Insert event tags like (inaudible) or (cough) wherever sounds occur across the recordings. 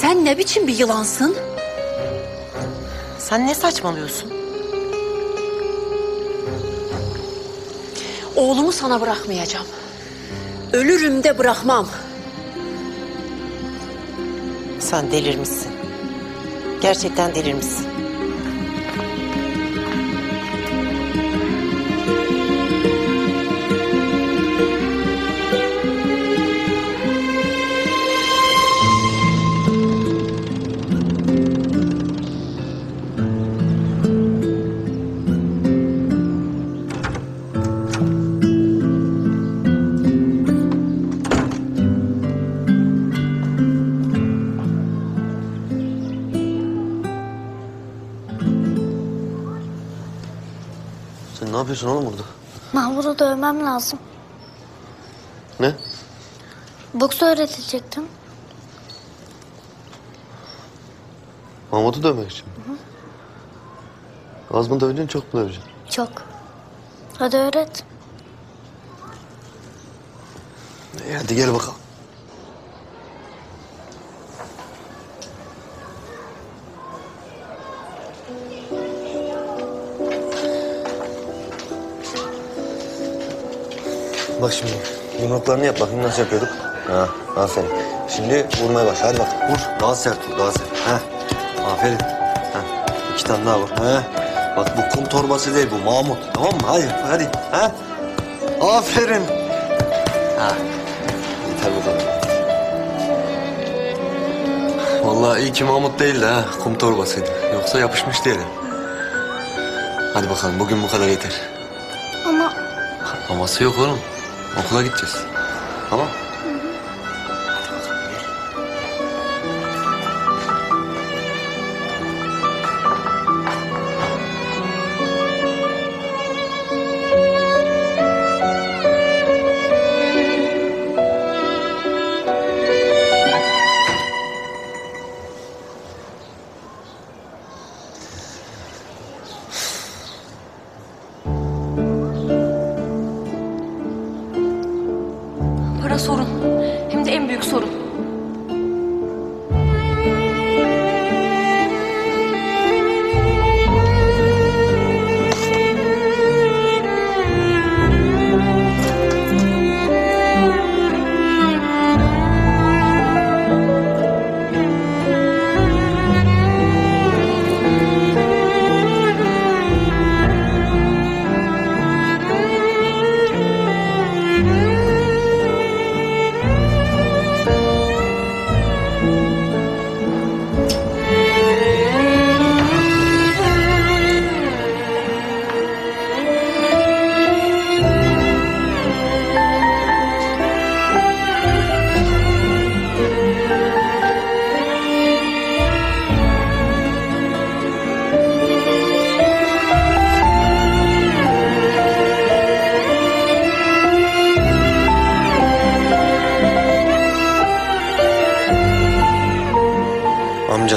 Sen ne biçim bir yılansın? Sen ne saçmalıyorsun? Oğlumu sana bırakmayacağım. Ölürüm de bırakmam. Sen delirmişsin. Gerçekten delirmişsin. Yapıyorsun oğlum burada? Mahmut'u dövmem lazım. Ne? Boks öğretecektim. Mahmut'u dövmek için. Az mı döveceksin çok mu döveceksin? Çok. Hadi öğret. İyi hadi gel bakalım. Bak şimdi yumruklarını yap bakayım nasıl yapıyorduk. Ha, aferin. Şimdi vurmaya baş. Hadi bak vur. Daha sert vur daha sert. Ha. Aferin. Ha. İki tane daha vur. Ha. Bak bu kum torbası değil bu Mahmut. Tamam mı? Hadi hadi. Ha. Aferin. Ha. Yeter bu kadar. Vallahi iyi ki Mahmut değildi ha. Kum torbasıydı. Yoksa yapışmıştı yere. Hadi bakalım bugün bu kadar yeter. Ama Aması yok oğlum. Okula gideceğiz. Tamam. Sorun. Hem de en büyük sorun.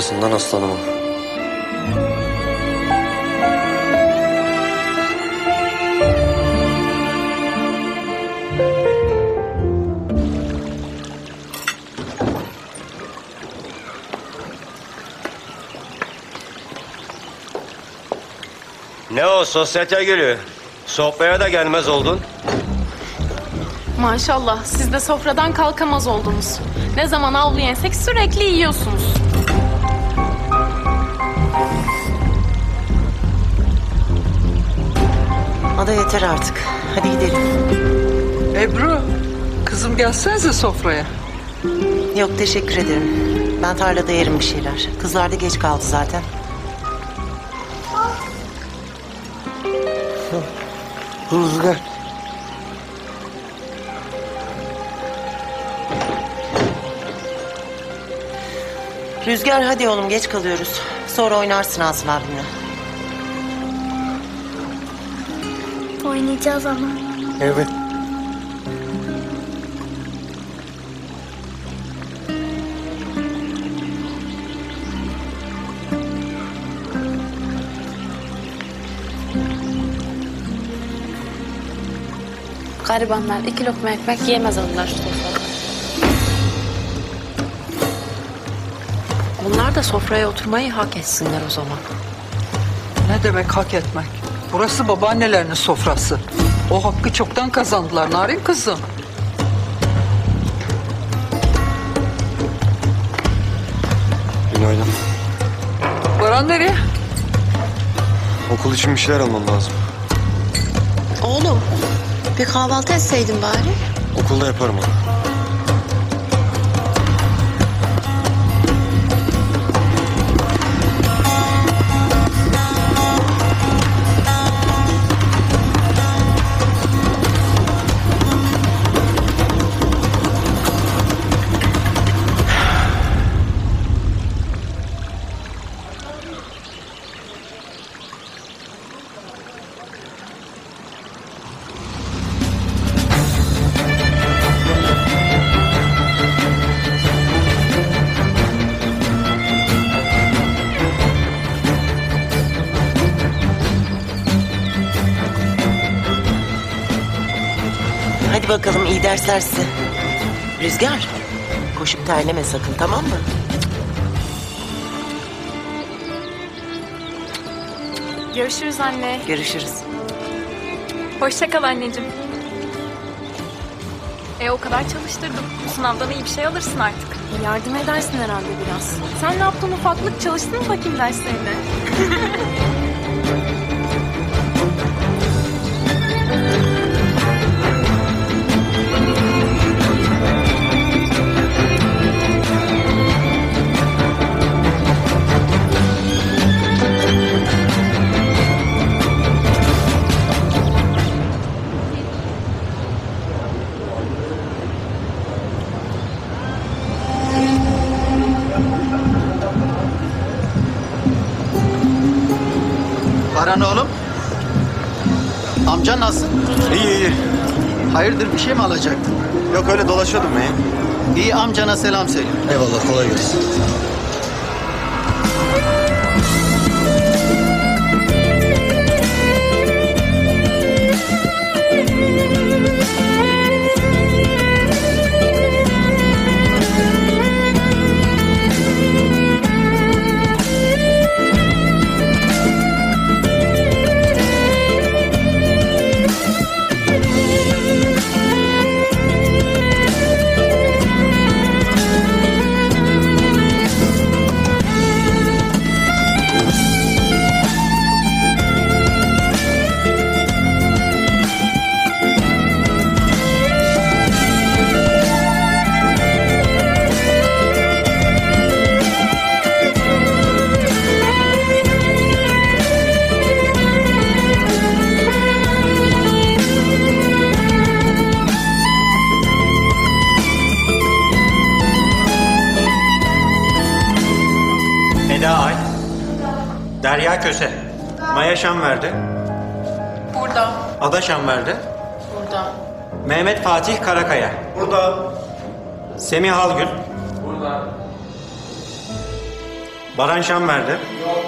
Amcasından aslanıma. Ne o sosyete gülü? Sofraya da gelmez oldun. Maşallah siz de sofradan kalkamaz oldunuz. Ne zaman avlu yensek sürekli yiyorsunuz. Ada yeter artık. Hadi gidelim. Ebru, kızım gelsenize sofraya. Yok teşekkür ederim. Ben tarlada yerim bir şeyler. Kızlar da geç kaldı zaten. Rüzgar. Rüzgar hadi oğlum geç kalıyoruz. Sonra oynarsın Asım abimle. Oynayacağız ama. Evet. Garibanlar iki lokma ekmek yiyemez onlar sofrada. Onlar da sofraya oturmayı hak etsinler o zaman. Ne demek hak etmek? Burası babaannelerinin sofrası. O hakkı çoktan kazandılar Narin kızım. Günaydın. Baran nereye? Okul için bir şeyler almam lazım. Oğlum bir kahvaltı etseydin bari. Okulda yaparım onu. Bakalım iyi dersler size. Rüzgar, koşup terleme sakın tamam mı? Görüşürüz anne. Görüşürüz. Hoşça kal anneciğim. E o kadar çalıştırdım. Bu sınavdan iyi bir şey alırsın artık. Yardım edersin herhalde biraz. Sen ne yaptın ufaklık? Çalıştın mı bakayım derslerine? (laughs) Baran oğlum. Amcan nasıl? İyi iyi. Hayırdır bir şey mi alacaktın? Yok öyle dolaşıyordum ben. İyi amcana selam söyle. Eyvallah kolay gelsin. Maya Şanverdi, Burada. Ada Şanverdi, Burada. Mehmet Fatih Karakaya. Burada. Semih Halgül. Burada. Baran Şanverdi. Yok.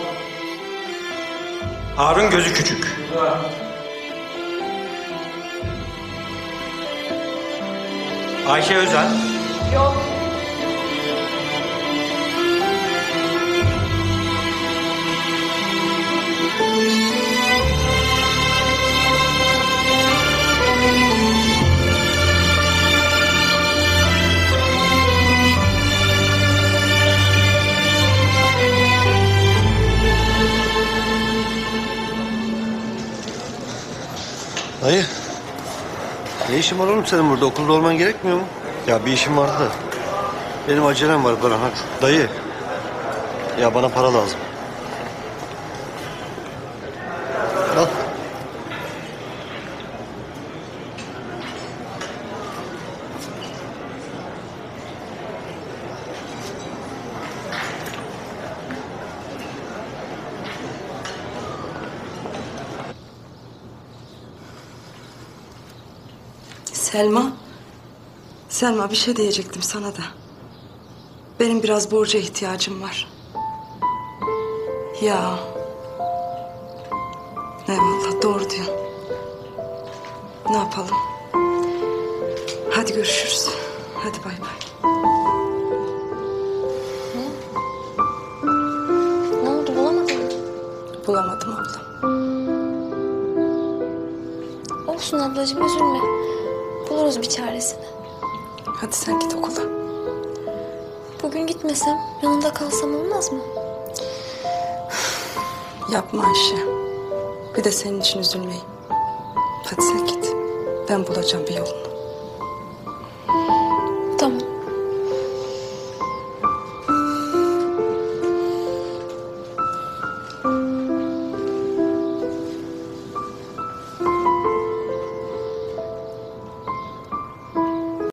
Harun Gözü Küçük. Burada. Ayşe Özel. Yok. Dayı. Ne işin var oğlum senin burada? Okulda olman gerekmiyor mu? Ya bir işim vardı da. Benim acelem var. Hadi. Dayı. Ya bana para lazım. Selma. Selma bir şey diyecektim sana da. Benim biraz borca ihtiyacım var. Ya. Eyvallah doğru diyorsun. Ne yapalım? Hadi görüşürüz. Hadi bay bay. Ne oldu bulamadın? Bulamadım abla. Olsun ablacığım üzülme. Buluruz bir çaresini. Hadi sen git okula. Bugün gitmesem yanında kalsam olmaz mı? Yapma Ayşe. Bir de senin için üzülmeyin. Hadi sen git. Ben bulacağım bir yolunu.